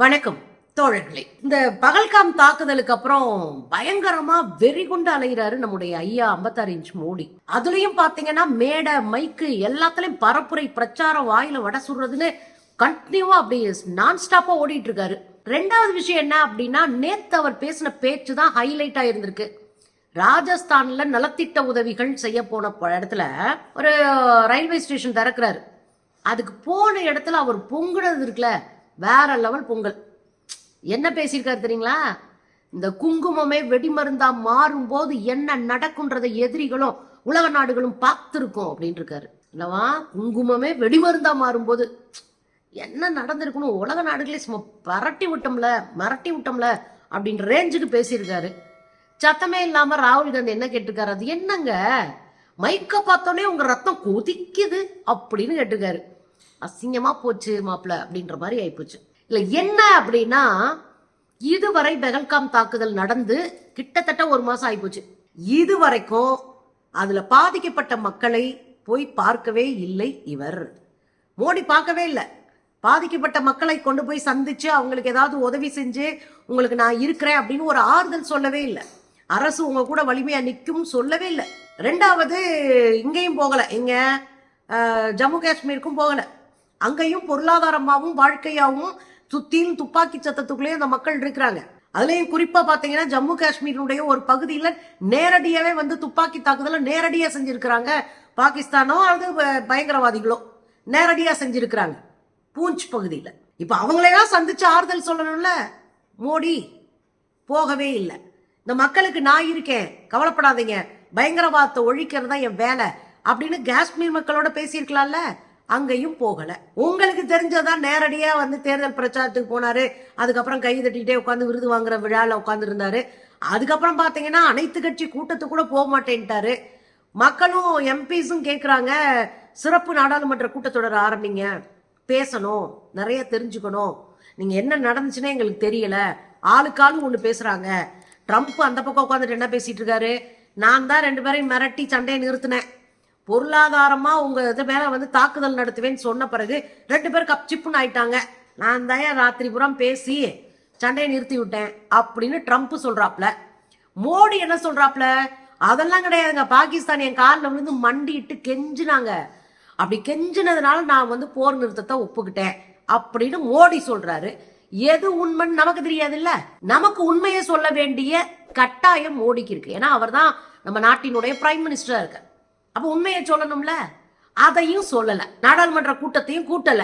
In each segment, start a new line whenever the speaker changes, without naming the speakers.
வணக்கம் தோழர்களே. இந்த பகல்காம் தாக்குதலுக்கு அப்புறம் பயங்கரமா வெறி கொண்டு அலைகிறாரு நம்முடைய ஐயா ஐம்பத்தாறு இன்ச் மோடி. அதுலயும் பாத்தீங்கன்னா மேடை மைக்கு எல்லாத்துலயும் பரப்புரை பிரச்சாரம் வாயில வடை சுடுறதுன்னு கண்டினியூவா அப்படி நான் ஸ்டாப்பா ஓடிட்டு இருக்காரு ரெண்டாவது விஷயம் என்ன அப்படின்னா நேத்து அவர் பேசின பேச்சு தான் ஹைலைட் ஆயிருந்திருக்கு ராஜஸ்தான்ல நலத்திட்ட உதவிகள் செய்ய போன ப- இடத்துல ஒரு ரயில்வே ஸ்டேஷன் திறக்கிறாரு. அதுக்கு போன இடத்துல அவர் பொங்குனது இருக்குல்ல வேற லெவல் பொங்கல். என்ன பேசியிருக்காரு தெரியுங்களா? இந்த குங்குமமே வெடிமருந்தா மாறும்போது என்ன நடக்குன்றதை எதிரிகளும் உலக நாடுகளும் பார்த்துருக்கோம் அப்படின்னு இருக்காரு இல்லவா? குங்குமமே வெடிமருந்தா மாறும்போது என்ன நடந்திருக்கணும் உலக நாடுகளே சும்மா பரட்டி விட்டோம்ல மிரட்டி விட்டோம்ல அப்படின்ற ரேஞ்சுக்கு பேசியிருக்காரு. சத்தமே இல்லாம ராகுல் காந்தி என்ன கேட்டிருக்காரு? அது என்னங்க? மைக்க பார்த்தோன்னே உங்க ரத்தம் கொதிக்குது அப்படின்னு கேட்டிருக்காரு. அசிங்கமா போச்சு மாப்பிள அப்படின்ற மாதிரி ஆயிப்போச்சு. இல்ல என்ன அப்படின்னா இதுவரை பெகல்காம் தாக்குதல் நடந்து கிட்டத்தட்ட ஒரு மாசம் ஆயிப்போச்சு. இது வரைக்கும் அதுல பாதிக்கப்பட்ட மக்களை போய் பார்க்கவே இல்லை இவர். மோடி பார்க்கவே இல்லை. பாதிக்கப்பட்ட மக்களை கொண்டு போய் சந்திச்சு அவங்களுக்கு ஏதாவது உதவி செஞ்சு உங்களுக்கு நான் இருக்கிறேன் அப்படின்னு ஒரு ஆறுதல் சொல்லவே இல்லை. அரசு உங்க கூட வலிமையா நிற்கும் சொல்லவே இல்லை. ரெண்டாவது இங்கேயும் போகல. இங்க ஜம்மு காஷ்மீருக்கும் போகலை. அங்கேயும் பொருளாதாரமாகவும் வாழ்க்கையாகவும் சுத்தியும் துப்பாக்கி சத்தத்துக்குள்ளேயே அந்த மக்கள் இருக்கிறாங்க. அதுலேயும் குறிப்பாக பார்த்தீங்கன்னா ஜம்மு காஷ்மீரினுடைய ஒரு பகுதியில் நேரடியாகவே வந்து துப்பாக்கி தாக்குதலை நேரடியாக செஞ்சுருக்கிறாங்க பாகிஸ்தானோ அல்லது பயங்கரவாதிகளோ. நேரடியாக செஞ்சுருக்கிறாங்க. பூஞ்ச் பகுதியில். இப்போ அவங்களையெல்லாம் சந்திச்சு ஆறுதல் சொல்லணும்ல? மோடி போகவே இல்லை. இந்த மக்களுக்கு நான் இருக்கேன் கவலைப்படாதீங்க. பயங்கரவாதத்தை ஒழிக்கிறது தான் என் வேலை. அப்படின்னு காஷ்மீர் மக்களோட பேசியிருக்கலாம்ல? அங்கேயும் போகல. உங்களுக்கு தெரிஞ்சதான் நேரடியா வந்து தேர்தல் பிரச்சாரத்துக்கு போனாரு. அதுக்கப்புறம் கை தட்டிக்கிட்டே உட்காந்து விருது வாங்குற விழால உட்காந்துருந்தாரு அதுக்கப்புறம் பாத்தீங்கன்னா அனைத்து கட்சி கூட்டத்துக்கு கூட போக மாட்டேன்ட்டாரு. மக்களும் எம்பிஸும் கேட்குறாங்க சிறப்பு நாடாளுமன்ற கூட்டத்தொடர் ஆரம்பிங்க. பேசணும் நிறைய தெரிஞ்சுக்கணும். நீங்க என்ன நடந்துச்சுன்னே எங்களுக்கு தெரியல. ஆளுக்காலும் ஒன்று ஒண்ணு பேசுறாங்க. ட்ரம்ப் அந்த பக்கம் உட்காந்துட்டு என்ன பேசிட்டு இருக்காரு? நான் தான் ரெண்டு பேரையும் மிரட்டி சண்டையை நிறுத்தினேன். பொருளாதாரமா உங்க இது மேல வந்து தாக்குதல் நடத்துவேன்னு சொன்ன பிறகு ரெண்டு பேரும் கப் சிப்புன்னு ஆயிட்டாங்க. நான் தான் ராத்திரி புறம் பேசி சண்டையை நிறுத்தி விட்டேன் அப்படின்னு ட்ரம்ப் சொல்றாப்ல. மோடி என்ன சொல்றாப்ல? அதெல்லாம் கிடையாதுங்க. பாகிஸ்தான் என் காலில் விழுந்து மண்டிட்டு கெஞ்சினாங்க. அப்படி கெஞ்சினதுனால நான் வந்து போர் நிறுத்தத்தை ஒப்புக்கிட்டேன் அப்படின்னு மோடி சொல்றாரு. எது உண்மைன்னு நமக்கு தெரியாதுல்ல. நமக்கு உண்மையை சொல்ல வேண்டிய கட்டாயம் மோடிக்கு இருக்கு. ஏன்னா அவர்தான் நம்ம நாட்டினுடைய பிரைம் மினிஸ்டரா இருக்கார். அப்ப உண்மையை சொல்லணும்ல? அதையும் சொல்லல. நாடாளுமன்ற கூட்டத்தையும் கூட்டல.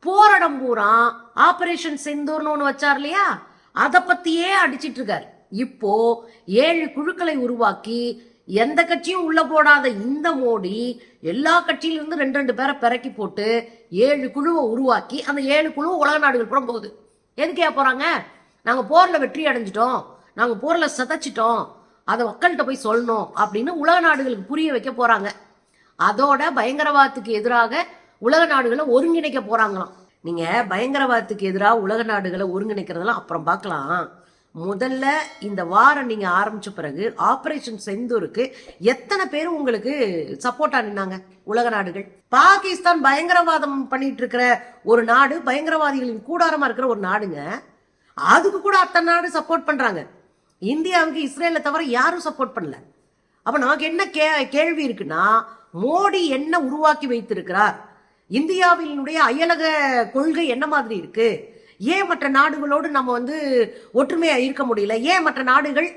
போராடம் பூரா ஆபரேஷன் செந்தூர்னு ஒண்ணு வச்சார் இல்லையா? அத பத்தியே அடிச்சிட்டு இருக்காரு. இப்போ ஏழு குழுக்களை உருவாக்கி எந்த கட்சியும் உள்ள போடாத இந்த மோடி எல்லா கட்சியிலிருந்து ரெண்டு ரெண்டு பேரை பிறக்கி போட்டு ஏழு குழுவை உருவாக்கி அந்த ஏழு குழுவை உலக நாடுகள் புறம் போகுது எதுக்கே போறாங்க? நாங்க போர்ல வெற்றி அடைஞ்சிட்டோம். நாங்க போர்ல சதைச்சிட்டோம். அதை மக்கள்கிட்ட போய் சொல்லணும் அப்படின்னு உலக நாடுகளுக்கு புரிய வைக்க போறாங்க. அதோட பயங்கரவாதத்துக்கு எதிராக உலக நாடுகளை ஒருங்கிணைக்க போறாங்களாம். நீங்க பயங்கரவாதத்துக்கு எதிராக உலக நாடுகளை ஒருங்கிணைக்கிறதெல்லாம் அப்புறம் பார்க்கலாம். முதல்ல இந்த வாரம் நீங்க ஆரம்பிச்ச பிறகு ஆபரேஷன் செந்தூருக்கு எத்தனை பேர் உங்களுக்கு சப்போர்ட்டா நின்னாங்க உலக நாடுகள்? பாகிஸ்தான் பயங்கரவாதம் பண்ணிட்டு இருக்கிற ஒரு நாடு பயங்கரவாதிகளின் கூடாரமா இருக்கிற ஒரு நாடுங்க. அதுக்கு கூட அத்தனை நாடு சப்போர்ட் பண்றாங்க. இந்தியாவுக்கு இஸ்ரேலை தவிர யாரும் சப்போர்ட் பண்ணல. அப்போ நமக்கு என்ன கே கேள்வி இருக்குன்னா மோடி என்ன உருவாக்கி வைத்திருக்கிறார்? இந்தியாவினுடைய அயலக கொள்கை என்ன மாதிரி இருக்கு? ஏன் மற்ற நாடுகளோடு நம்ம வந்து ஒற்றுமையாக இருக்க முடியல? ஏன் மற்ற நாடுகள்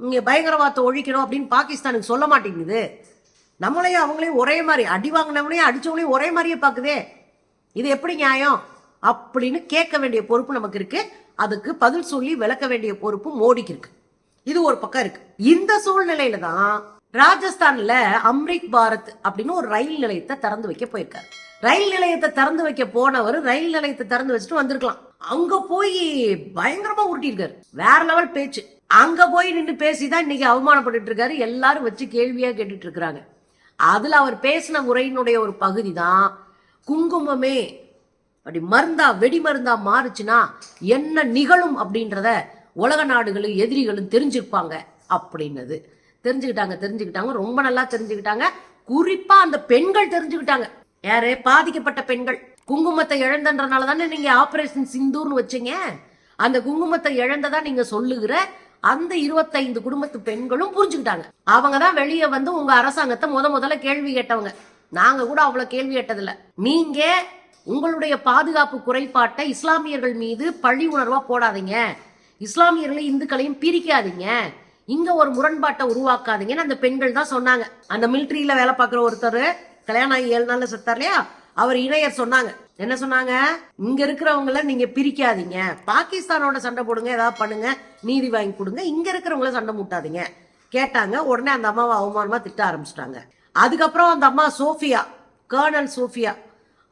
இங்கே பயங்கரவாதத்தை ஒழிக்கணும் அப்படின்னு பாகிஸ்தானுக்கு சொல்ல மாட்டேங்குது? நம்மளையும் அவங்களையும் ஒரே மாதிரி அடி வாங்கினவங்களையும் அடித்தவங்களையும் ஒரே மாதிரியே பார்க்குதே இது எப்படி நியாயம்? அப்படின்னு கேட்க வேண்டிய பொறுப்பு நமக்கு இருக்கு. அதுக்கு பதில் சொல்லி விளக்க வேண்டிய பொறுப்பு மோடிக்கு இருக்குது இது ஒரு பக்கம் இருக்கு. இந்த சூழ்நிலையில தான் ராஜஸ்தான்ல அம்ரித் பாரத் அப்படின்னு ஒரு ரயில் நிலையத்தை திறந்து வைக்க போயிருக்காரு. ரயில் நிலையத்தை திறந்து வைக்க போனவர் ரயில் நிலையத்தை திறந்து வச்சுட்டு வந்திருக்கலாம். அங்க போய் பயங்கரமா உருட்டிருக்காரு வேற லெவல் பேச்சு. அங்க போய் நின்று பேசிதான் இன்னைக்கு அவமானப்பட்டுட்டு இருக்காரு. எல்லாரும் வச்சு கேள்வியா கேட்டுட்டு இருக்கிறாங்க. அதுல அவர் பேசின உரையினுடைய ஒரு பகுதி தான் குங்குமமே. அப்படி மருந்தா வெடி மருந்தா மாறுச்சுன்னா என்ன நிகழும் அப்படின்றத உலக நாடுகளும் எதிரிகளும் தெரிஞ்சிருப்பாங்க அப்படின்னது. தெரிஞ்சுக்கிட்டாங்க தெரிஞ்சுக்கிட்டாங்க ரொம்ப நல்லா தெரிஞ்சுக்கிட்டாங்க. குறிப்பா அந்த பெண்கள் தெரிஞ்சுக்கிட்டாங்க. யாரு? பாதிக்கப்பட்ட பெண்கள். குங்குமத்தை இழந்தன்றனால தானே நீங்க ஆபரேஷன் சிந்தூர்னு வச்சீங்க. அந்த குங்குமத்தை இழந்ததா நீங்க சொல்லுகிற அந்த இருபத்தைந்து குடும்பத்து பெண்களும் புரிஞ்சுக்கிட்டாங்க. அவங்க தான் வெளியே வந்து உங்க அரசாங்கத்தை முத முதல்ல கேள்வி கேட்டவங்க. நாங்க கூட அவ்வளவு கேள்வி கேட்டதில்ல. நீங்க உங்களுடைய பாதுகாப்பு குறைபாட்டை இஸ்லாமியர்கள் மீது பழி உணர்வா போடாதீங்க. இஸ்லாமியர்களை இந்துக்களையும் பிரிக்காதீங்க. இங்க ஒரு முரண்பாட்டை உருவாக்காதீங்கன்னு அந்த பெண்கள் தான் சொன்னாங்க. அந்த மிலிட்ரியில வேலை பார்க்குற ஒருத்தர் கல்யாணம் ஆகி ஏழு நாள்ல செத்தார் இல்லையா? அவர் இணையர் சொன்னாங்க. என்ன சொன்னாங்க? இங்க இருக்கிறவங்கள நீங்க பிரிக்காதீங்க. பாகிஸ்தானோட சண்டை போடுங்க ஏதாவது பண்ணுங்க நீதி வாங்கி கொடுங்க. இங்க இருக்கிறவங்கள சண்டை மூட்டாதீங்க. கேட்டாங்க. உடனே அந்த அம்மாவை அவமானமா திட்ட ஆரம்பிச்சிட்டாங்க. அதுக்கப்புறம் அந்த அம்மா சோஃபியா கர்னல் சோஃபியா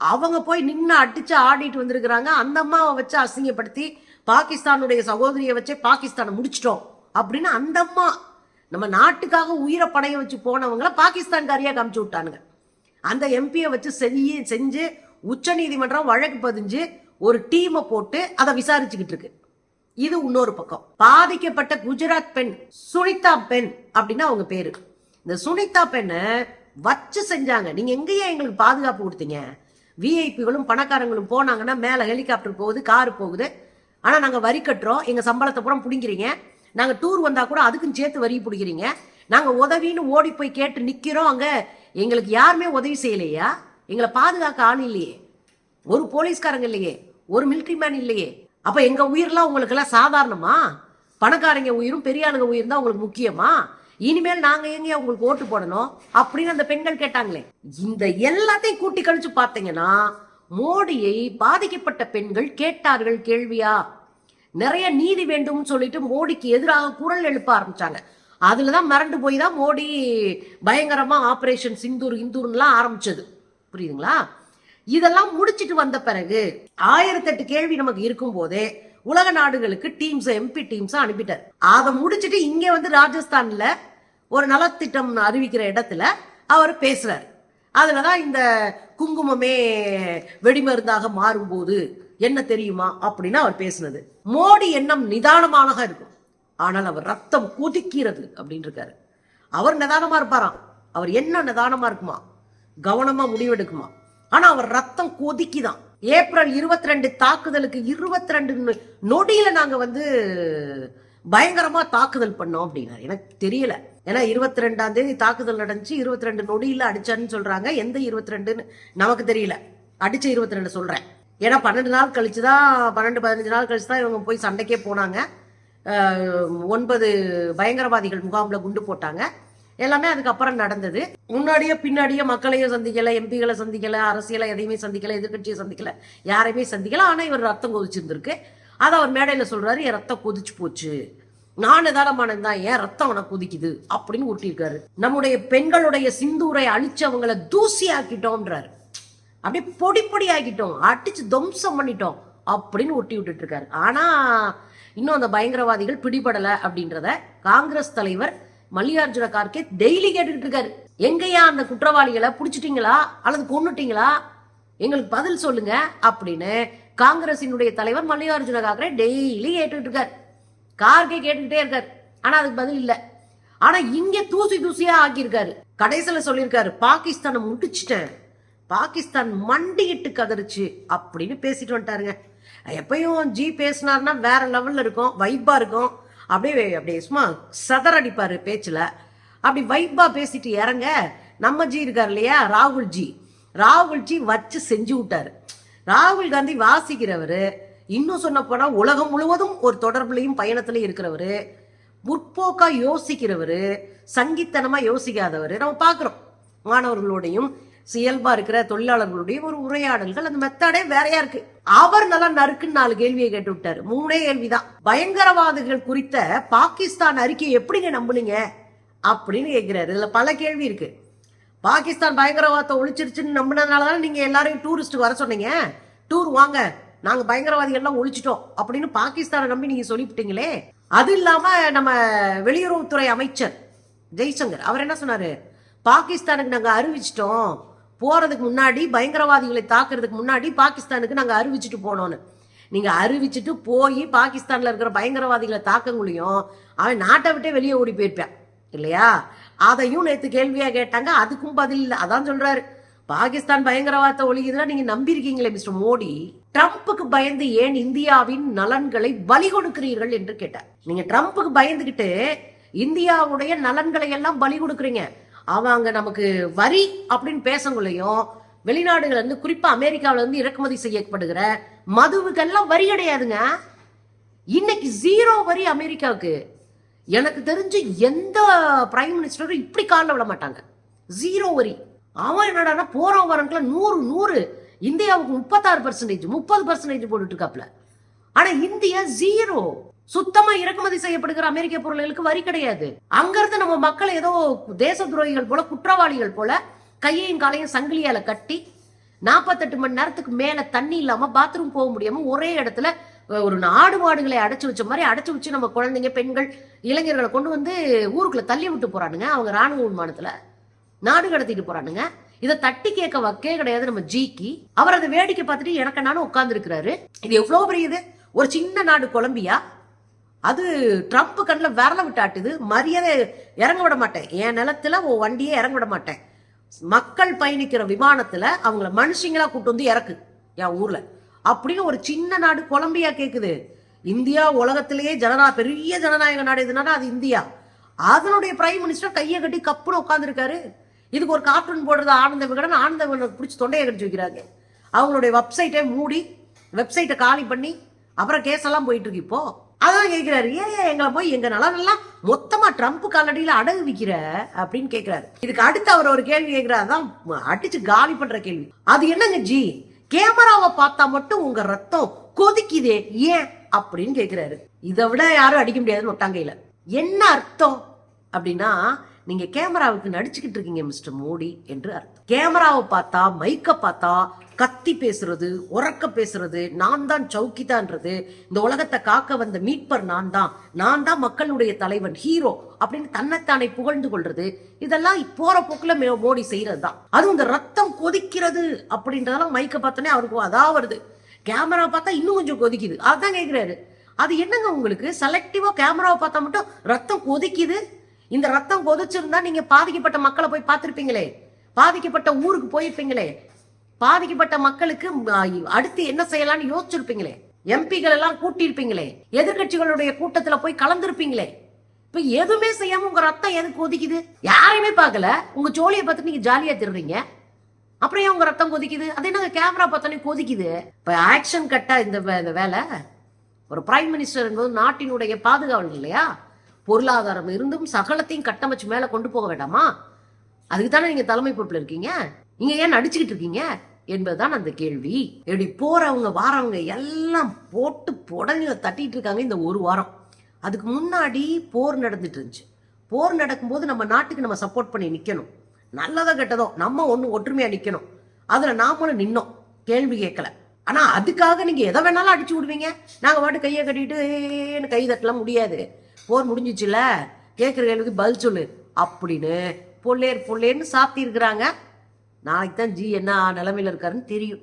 அவங்க போய் நின்று அடிச்சு ஆடிட்டு வந்திருக்கிறாங்க. அந்த அம்மாவை வச்சு அசிங்கப்படுத்தி பாகிஸ்தானுடைய சகோதரியை வச்சு பாகிஸ்தானை முடிச்சிட்டோம் அப்படின்னு அந்த அம்மா நம்ம நாட்டுக்காக உயிரை படைய வச்சு போனவங்கள பாகிஸ்தான்காரியாக காமிச்சு விட்டானுங்க. அந்த எம்பியை வச்சு செய்ய செஞ்சு உச்சநீதிமன்றம் வழக்கு பதிஞ்சு ஒரு டீமை போட்டு அதை விசாரிச்சுக்கிட்டு இருக்கு. இது இன்னொரு பக்கம். பாதிக்கப்பட்ட குஜராத் பெண் சுனிதா பெண் அப்படின்னு அவங்க பேரு. இந்த சுனிதா பெண்ணை வச்சு செஞ்சாங்க. நீங்க எங்கேயே எங்களுக்கு பாதுகாப்பு கொடுத்தீங்க? விஐபிகளும் பணக்காரங்களும் போனாங்கன்னா மேல ஹெலிகாப்டர் போகுது கார் போகுது. ஆனால் நாங்கள் வரி கட்டுறோம். எங்கள் சம்பளத்தை பூரா பிடிங்கிறீங்க நாங்கள் டூர் வந்தால் கூட அதுக்கும் சேர்த்து வரி பிடிக்கிறீங்க நாங்கள் உதவின்னு ஓடி போய் கேட்டு நிற்கிறோம் அங்கே. எங்களுக்கு யாருமே உதவி செய்யலையா? எங்களை பாதுகாக்க ஆள் இல்லையே. ஒரு போலீஸ்காரங்க இல்லையே. ஒரு மிலிட்ரி மேன் இல்லையே. அப்போ எங்கள் உயிர்லாம் உங்களுக்கெல்லாம் சாதாரணமா? பணக்காரங்க உயிரும் பெரிய ஆளுங்க உயிர் தான் உங்களுக்கு முக்கியமா? இனிமேல் நாங்க எங்க உங்களுக்கு ஓட்டு போடணும்? அப்படின்னு அந்த பெண்கள் கேட்டாங்களே. இந்த எல்லாத்தையும் கூட்டி கழிச்சு பார்த்தீங்கன்னா மோடியை பாதிக்கப்பட்ட பெண்கள் கேட்டார்கள் கேள்வியா? நிறைய நீதி வேண்டும்னு சொல்லிட்டு மோடிக்கு எதிராக குரல் எழுப்ப ஆரம்பிச்சாங்க. அதுலதான் மிரண்டு போய் தான் மோடி பயங்கரமா ஆபரேஷன் சிந்தூர் இந்தூர்லாம் ஆரம்பிச்சது. புரியுதுங்களா? இதெல்லாம் முடிச்சிட்டு வந்த பிறகு ஆயிரத்தெட்டு கேள்வி நமக்கு இருக்கும் போதே உலக நாடுகளுக்கு டீம்ஸ் எம்பி டீம்ஸ் அனுப்பிட்டார். அதை முடிச்சிட்டு இங்க வந்து ராஜஸ்தான்ல ஒரு நலத்திட்டம் அறிவிக்கிற இடத்துல அவர் பேசுறாரு. அதுலதான் இந்த குங்குமமே வெடிமருந்தாக மாறும்போது என்ன தெரியுமா அப்படின்னு அவர் பேசுனது. மோடி எண்ணம் நிதானமாக இருக்கும். ஆனால் அவர் ரத்தம் கொதிக்கிறது அப்படின்னு இருக்காரு. அவர் நிதானமா இருப்பாராம். அவர் என்ன நிதானமா இருக்குமா? கவனமா முடிவெடுக்குமா? ஆனா அவர் ரத்தம் கொதிக்குதான். ஏப்ரல் இருபத்தி ரெண்டு தாக்குதலுக்கு இருபத்தி ரெண்டு நொடியில நாங்க வந்து பயங்கரமா தாக்குதல் பண்ணோம் அப்படின்னாரு. எனக்கு தெரியல. ஏன்னா இருபத்தி ரெண்டாம் தேதி தாக்குதல் நடந்துச்சு இருபத்தி ரெண்டு நொடியில அடிச்சான்னு சொல்றாங்க. எந்த இருபத்தி ரெண்டுன்னு நமக்கு தெரியல. அடிச்ச இருபத்தி ரெண்டு சொல்றேன். ஏன்னா பன்னெண்டு நாள் கழிச்சு தான் பன்னெண்டு பதினஞ்சு நாள் கழிச்சு தான் இவங்க போய் சண்டைக்கே போனாங்க. ஒன்பது பயங்கரவாதிகள் முகாம்ல குண்டு போட்டாங்க. எல்லாமே அதுக்கப்புறம் நடந்தது. முன்னாடியே பின்னாடியே மக்களையும் சந்திக்கல எம்பிகளை சந்திக்கல அரசியலை எதையுமே சந்திக்கல எதிர்கட்சியை சந்திக்கல யாரையுமே சந்திக்கல. ஆனா இவர் ரத்தம் கொதிச்சிருந்திருக்கு. அதை அவர் மேடையில சொல்றாரு என் ரத்தம் கொதிச்சு போச்சு. நான் நிதானமானது தான் ஏன் ரத்தம் உனக்கு குதிக்குது? அப்படின்னு ஊட்டியிருக்காரு நம்முடைய பெண்களுடைய சிந்தூரை அழிச்சவங்களை தூசி ஆக்கிட்டோம்ன்றாரு. அப்படியே பொடி பொடி ஆக்கிட்டோம் அடிச்சு துவம்சம் பண்ணிட்டோம் அப்படின்னு ஒட்டி விட்டுட்டு இருக்காரு ஆனா இன்னும் அந்த பயங்கரவாதிகள் பிடிபடல அப்படின்றத காங்கிரஸ் தலைவர் மல்லிகார்ஜுன கார்கே டெய்லி கேட்டுக்கிட்டு இருக்காரு. எங்கேயா அந்த குற்றவாளிகளை பிடிச்சிட்டீங்களா? அல்லது கொண்டுட்டீங்களா எங்களுக்கு பதில் சொல்லுங்க அப்படின்னு காங்கிரசினுடைய தலைவர் மல்லிகார்ஜுன கார்கே டெய்லி கேட்டுக்கிட்டு இருக்காரு. கார்கே கேட்டுக்கிட்டே இருக்காரு. ஆனா அதுக்கு பதில் இல்ல. ஆனா இங்க தூசி தூசியா ஆக்கியிருக்காரு. கடைசியில சொல்லியிருக்காரு பாகிஸ்தானை முடிச்சிட்டேன் பாகிஸ்தான் மண்டியிட்டு கதறிச்சு அப்படின்னு பேசிட்டு வந்துட்டாருங்க. எப்பயும் ஜி பேசினார்னா வேற லெவல்ல இருக்கும் வைப்பா இருக்கும். அப்படியே அப்படியே சும்மா சதறடிப்பாரு பேச்சுல. அப்படி வைப்பா பேசிட்டு இறங்க நம்ம ஜி இருக்கார் இல்லையா ராகுல் ஜி. ராகுல் ஜி வச்சு செஞ்சு விட்டாரு. ராகுல் காந்தி வாசிக்கிறவரு இன்னும் சொல்ல உலகம் முழுவதும் ஒரு தொடர்புலையும் பயணத்திலையும் இருக்கிறவரு முற்போக்கா யோசிக்கிறவர் சங்கித்தனமாக யோசிக்காதவர் நம்ம பார்க்குறோம் மாணவர்களோடையும் இயல்பாக இருக்கிற தொழிலாளர்களுடையும் ஒரு உரையாடல்கள் அந்த மெத்தடே வேறையா இருக்கு அவர் நல்லா நறுக்குன்னு நாலு கேள்வியை கேட்டு விட்டாரு. மூணே கேள்விதான். பயங்கரவாதிகள் குறித்த பாகிஸ்தான் அறிக்கையை எப்படிங்க நம்புனீங்க? அப்படின்னு கேட்கிறாரு இதுல பல கேள்வி இருக்கு. பாகிஸ்தான் பயங்கரவாதத்தை ஒழிச்சிருச்சுன்னு நம்பினதுனால தான் நீங்க எல்லாரையும் டூரிஸ்ட் வர சொன்னீங்க? டூர் வாங்க. நாங்கள் பயங்கரவாதிகள்லாம் ஒழிச்சிட்டோம் அப்படின்னு பாகிஸ்தானை நம்பி நீங்கள் சொல்லிவிட்டீங்களே அது இல்லாமல் நம்ம வெளியுறவுத்துறை அமைச்சர் ஜெய்சங்கர் அவர் என்ன சொன்னார்? பாகிஸ்தானுக்கு நாங்கள் அறிவிச்சிட்டோம் போகிறதுக்கு முன்னாடி பயங்கரவாதிகளை தாக்குறதுக்கு முன்னாடி பாகிஸ்தானுக்கு நாங்கள் அறிவிச்சிட்டு போனோன்னு நீங்கள் அறிவிச்சிட்டு போய் பாகிஸ்தானில் இருக்கிற பயங்கரவாதிகளை தாக்க முடியும். அவன் நாட்டை விட்டே வெளியே ஓடி போயிருப்பேன் இல்லையா? அதையும் நேற்று கேள்வியாக கேட்டாங்க அதுக்கும் பதில் இல்லை. அதான் சொல்கிறாரு பாகிஸ்தான் பயங்கரவாதத்தை ஒழிக்குதுன்னா நீங்கள் நம்பியிருக்கீங்களே மிஸ்டர் மோடி. ட்ரம்ப்புக்கு பயந்து ஏன் இந்தியாவின் நலன்களை பலி கொடுக்கிறீர்கள் என்று கேட்டார். நீங்க ட்ரம்ப்புக்கு பயந்துகிட்டு இந்தியாவுடைய நலன்களை எல்லாம் பலி கொடுக்குறீங்க. அவங்க நமக்கு வரி அப்படின்னு பேசக்குள்ளையும் வெளிநாடுகள் வந்து குறிப்பா அமெரிக்காவில இருந்து இறக்குமதி செய்யப்படுகிற மதுவுக்கெல்லாம் வரி கிடையாதுங்க. இன்னைக்கு ஜீரோ வரி அமெரிக்காவுக்கு. எனக்கு தெரிஞ்சு எந்த பிரைம் மினிஸ்டரும் இப்படி காலில் விட மாட்டாங்க. ஜீரோ வரி. அவன் என்னடான்னா போறோம் வரன்க்குள்ள நூறு நூறு இந்தியாவுக்கு முப்பத்தாறு பர்சன்டேஜ் முப்பது பர்சன்டேஜ் போட்டுட்டு இருக்காப்ல ஆனா இந்தியா ஜீரோ சுத்தமா இறக்குமதி செய்யப்படுகிற அமெரிக்க பொருள்களுக்கு வரி கிடையாது. அங்கிருந்து நம்ம மக்கள் ஏதோ தேச துரோகிகள் போல குற்றவாளிகள் போல கையையும் காலையும் சங்கிலியால கட்டி நாற்பத்தெட்டு மணி நேரத்துக்கு மேல தண்ணி இல்லாம பாத்ரூம் போக முடியாம ஒரே இடத்துல ஒரு நாடு மாடுகளை அடைச்சு வச்ச மாதிரி அடைச்சு வச்சு நம்ம குழந்தைங்க பெண்கள் இளைஞர்களை கொண்டு வந்து ஊருக்குள்ள தள்ளி விட்டு போறானுங்க. அவங்க ராணுவ விமானத்துல நாடு கடத்திட்டு போறானுங்க. இதை தட்டி கேட்க வக்கே கிடையாது. நம்ம ஜிக்கு அவர் அதை வேடிக்கை பார்த்துட்டு எனக்கு நானும் உட்கார்ந்து இருக்கிறாரு இது எவ்வளோ பெரிய இது ஒரு சின்ன நாடு கொலம்பியா? அது ட்ரம்ப் கண்ணில் விரல விட்டாட்டுது மரியாதை இறங்க விட மாட்டேன். என் நிலத்துல உன் வண்டியே இறங்க விட மாட்டேன். மக்கள் பயணிக்கிற விமானத்துல அவங்கள மனுஷங்களா கூட்டு வந்து இறக்கு. என் ஊர்ல. அப்படின்னு ஒரு சின்ன நாடு கொலம்பியா கேக்குது. இந்தியா உலகத்திலேயே ஜனநா பெரிய ஜனநாயக நாடு எதுனால அது இந்தியா? அதனுடைய பிரைம் மினிஸ்டர் கையை கட்டி கப்புன்னு உட்காந்துருக்காரு இதுக்கு ஒரு கார்ட்டூன் போடுறது ஆனந்த விகடன் ஆனந்த விகடன் பிடிச்சி தொண்டையை கடிச்சு வைக்கிறாங்க. அவங்களுடைய வெப்சைட்டை மூடி வெப்சைட்டை காலி பண்ணி அப்புறம் கேஸெல்லாம் போயிட்டு இருக்கு இப்போ. அதான் கேட்கிறாரு. ஏன் எங்களை போய் எங்க நல்லா மொத்தமா ட்ரம்ப் காலடியில அடகு விக்கிற? அப்படின்னு கேட்கிறாரு. இதுக்கு அடுத்து அவர் ஒரு கேள்வி கேட்கிறாரு. தான் அடிச்சு காலி பண்ற கேள்வி. அது என்னங்க ஜி? கேமராவை பார்த்தா மட்டும் உங்க ரத்தம் கொதிக்குதே ஏன் அப்படின்னு கேட்கிறாரு. இதை விட யாரும் அடிக்க முடியாதுன்னு ஒட்டாங்கையில என்ன அர்த்தம் அப்படின்னா நீங்க கேமராவுக்கு நடிச்சுக்கிட்டு இருக்கீங்க மிஸ்டர் மோடி என்று அர்த்தம். கேமராவை பார்த்தா மைக்க பார்த்தா கத்தி பேசுறது உறக்க பேசுறது நான் தான் சௌக்கிதான்றது இந்த உலகத்தை காக்க வந்த மீட்பர் நான் தான் நான் தான் மக்களுடைய தலைவன் ஹீரோ அப்படின்னு தன்னைத்தானே புகழ்ந்து கொள்றது. இதெல்லாம் போற போக்குல மோடி செய்யறது தான் அதுவும் இந்த ரத்தம் கொதிக்கிறது அப்படின்றதெல்லாம் மைக்க பார்த்தோன்னே அவருக்கு அதான் வருது. கேமரா பார்த்தா இன்னும் கொஞ்சம் கொதிக்குது. அதான் கேட்கிறாரு அது என்னங்க உங்களுக்கு? செலக்டிவா கேமராவை பார்த்தா மட்டும் ரத்தம் கொதிக்குது? இந்த ரத்தம் கொதிச்சிருந்தா நீங்க பாதிக்கப்பட்ட மக்களை போய் பார்த்துருப்பீங்களே? பாதிக்கப்பட்ட ஊருக்கு போயிருப்பீங்களே? பாதிக்கப்பட்ட மக்களுக்கு அடுத்து என்ன செய்யலாம்னு யோசிச்சிருப்பீங்களே? எம்பிகள் எல்லாம் கூட்டியிருப்பீங்களே? எதிர்க்கட்சிகளுடைய கூட்டத்துல போய் கலந்துருப்பீங்களே? இப்ப எதுவுமே செய்யாம உங்க ரத்தம் எதுக்கு கொதிக்குது? யாரையுமே பார்க்கல. உங்க ஜோலியை பார்த்து நீங்க ஜாலியா திருறீங்க. அப்புறம் ஏன் உங்க ரத்தம் கொதிக்குது? அது என்ன கேமரா பார்த்தோன்னே கொதிக்குது. இப்ப ஆக்ஷன் கட்டா இந்த வே- இந்த வேலை? ஒரு பிரைம் மினிஸ்டர் என்பது நாட்டினுடைய பாதுகாவல் இல்லையா? பொருளாதாரம் இருந்தும் சகலத்தையும் கட்டமைச்சு மேல கொண்டு போக வேண்டாமா? அதுக்கு தானே நீங்க தலைமை பொறுப்புல இருக்கீங்க? நீங்க ஏன் நடிச்சுக்கிட்டு இருக்கீங்க? என்பதுதான் அந்த கேள்வி. இப்படி போறவங்க வாரவங்க எல்லாம் போட்டு புடனில தட்டிட்டு இருக்காங்க இந்த ஒரு வாரம். அதுக்கு முன்னாடி போர் நடந்துட்டு இருந்துச்சு. போர் நடக்கும்போது நம்ம நாட்டுக்கு நம்ம சப்போர்ட் பண்ணி நிக்கணும். நல்லதோ கெட்டதோ நம்ம ஒண்ணு ஒற்றுமையா நிக்கணும். அதுல நாமளும் நின்னோம். கேள்வி கேட்கல. ஆனா அதுக்காக நீங்க எதை வேணாலும் அடிச்சு விடுவீங்க? நாங்க பாட்டு கையை கட்டிட்டு கை தட்டலாம் முடியாது. போர் முடிஞ்சிச்சுல? கேட்குற கேள்விக்கு பதில் சொல்லு. அப்படின்னு பொல்லேர் பொல்லேர்னு சாத்தி இருக்கிறாங்க நாளைக்கு தான் ஜி என்ன நிலமையில் இருக்காருன்னு தெரியும்.